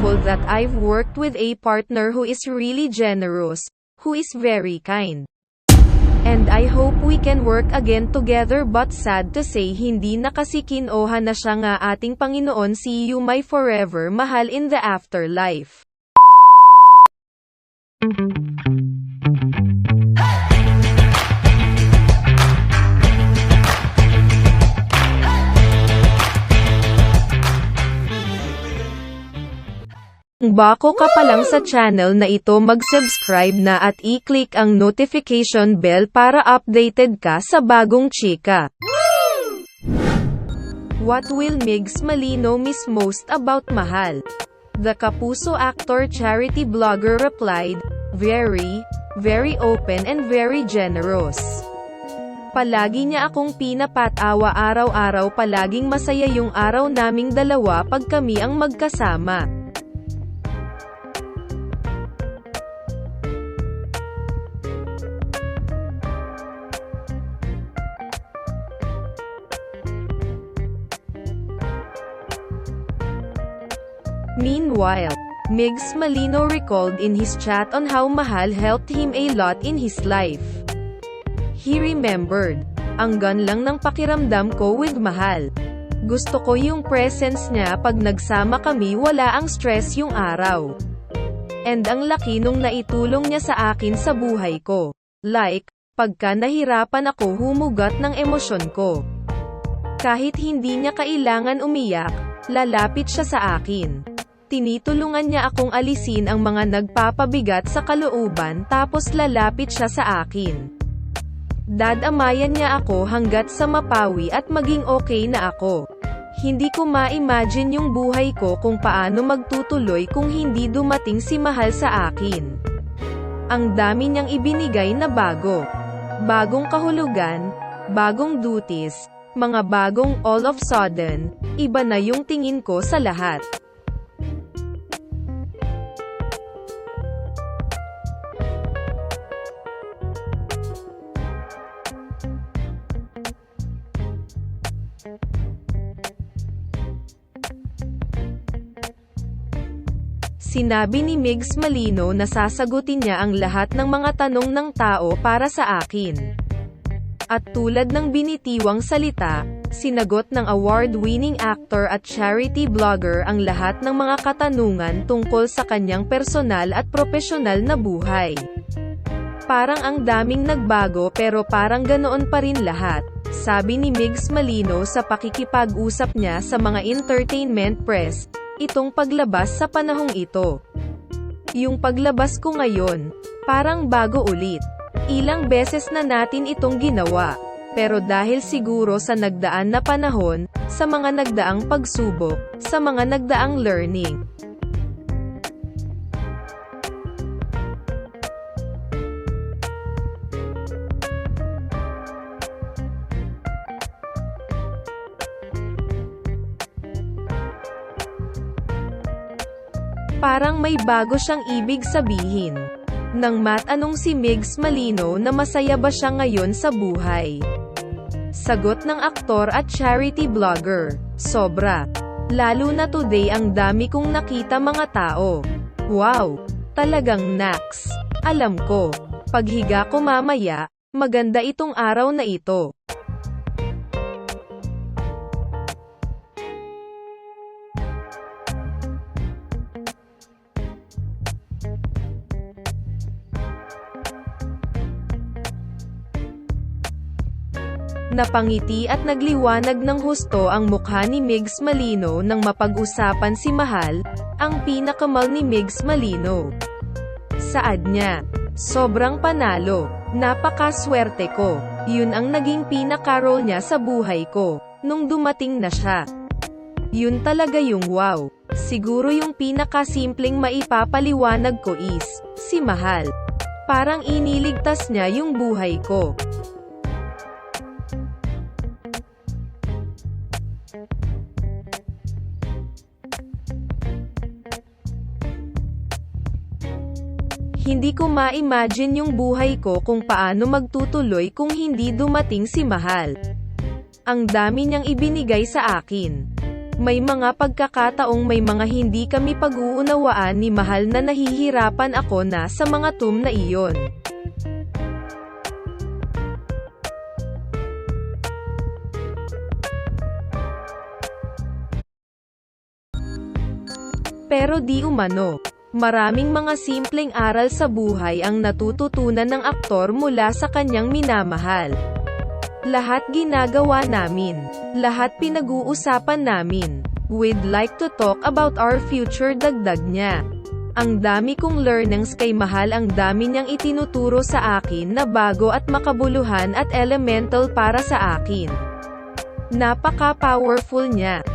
thankful that I've worked with a partner who is really generous, who is very kind. And I hope we can work again together but sad to say hindi na kasi kinoha na siya nga ating Panginoon see you my forever mahal in the afterlife. Bako ka pa lang sa channel na ito mag-subscribe na at i-click ang notification bell para updated ka sa bagong chika. What will Migs Malino miss most about Mahal? The Kapuso actor charity blogger replied, Very, very open and very generous. Palagi niya akong pinapatawa araw-araw palaging masaya yung araw naming dalawa pag kami ang magkasama. Meanwhile, Migs Malino recalled in his chat on how Mahal helped him a lot in his life. He remembered, ang gan lang ng pakiramdam ko with Mahal. Gusto ko yung presence niya pag nagsama kami wala ang stress yung araw. And ang laki nung naitulong niya sa akin sa buhay ko. Like, pagka nahirapan ako humugat ng emosyon ko. Kahit hindi niya kailangan umiyak, lalapit siya sa akin. Tinitulungan niya akong alisin ang mga nagpapabigat sa kalooban tapos lalapit siya sa akin. Dadamayan niya ako hanggat sa mapawi at maging okay na ako. Hindi ko ma-imagine yung buhay ko kung paano magtutuloy kung hindi dumating si Mahal sa akin. Ang dami niyang ibinigay na bago. Bagong kahulugan, bagong duties, mga bagong all of sudden, iba na yung tingin ko sa lahat. Sinabi ni Migs Malino na sasagutin niya ang lahat ng mga tanong ng tao para sa akin. At tulad ng binitiwang salita, sinagot ng award-winning actor at charity blogger ang lahat ng mga katanungan tungkol sa kanyang personal at profesional na buhay. Parang ang daming nagbago pero parang ganoon pa rin lahat, sabi ni Migs Malino sa pakikipag-usap niya sa mga entertainment press, itong paglabas sa panahong ito. Yung paglabas ko ngayon, parang bago ulit. Ilang beses na natin itong ginawa. Pero dahil siguro sa nagdaan na panahon, sa mga nagdaang pagsubok, sa mga nagdaang learning, Parang may bago siyang ibig sabihin. Nang matanong si Migs Malino na masaya ba siya ngayon sa buhay. Sagot ng aktor at charity blogger, sobra. Lalo na today ang dami kong nakita mga tao. Wow! Talagang naks. Alam ko. Paghiga ko mamaya, maganda itong araw na ito. Napangiti at nagliwanag ng husto ang mukha ni Migs Malino nang mapag-usapan si Mahal, ang pinakamal ni Migs Malino. Saad niya, sobrang panalo, napakaswerte ko, yun ang naging pinaka-role niya sa buhay ko, nung dumating na siya. Yun talaga yung wow. Siguro yung pinakasimpleng maipapaliwanag ko is, si Mahal. Parang iniligtas niya yung buhay ko. Hindi ko ma-imagine yung buhay ko kung paano magtutuloy kung hindi dumating si Mahal. Ang dami niyang ibinigay sa akin. May mga pagkakataong may mga hindi kami pag-uunawaan ni Mahal na nahihirapan ako na sa mga tum na iyon. Pero di umano. Maraming mga simpleng aral sa buhay ang natututunan ng aktor mula sa kanyang minamahal. Lahat ginagawa namin. Lahat pinag-uusapan namin. We'd like to talk about our future dagdag niya. Ang dami kong learnings kay Mahal ang dami niyang itinuturo sa akin na bago at makabuluhan at elemental para sa akin. Napaka-powerful niya.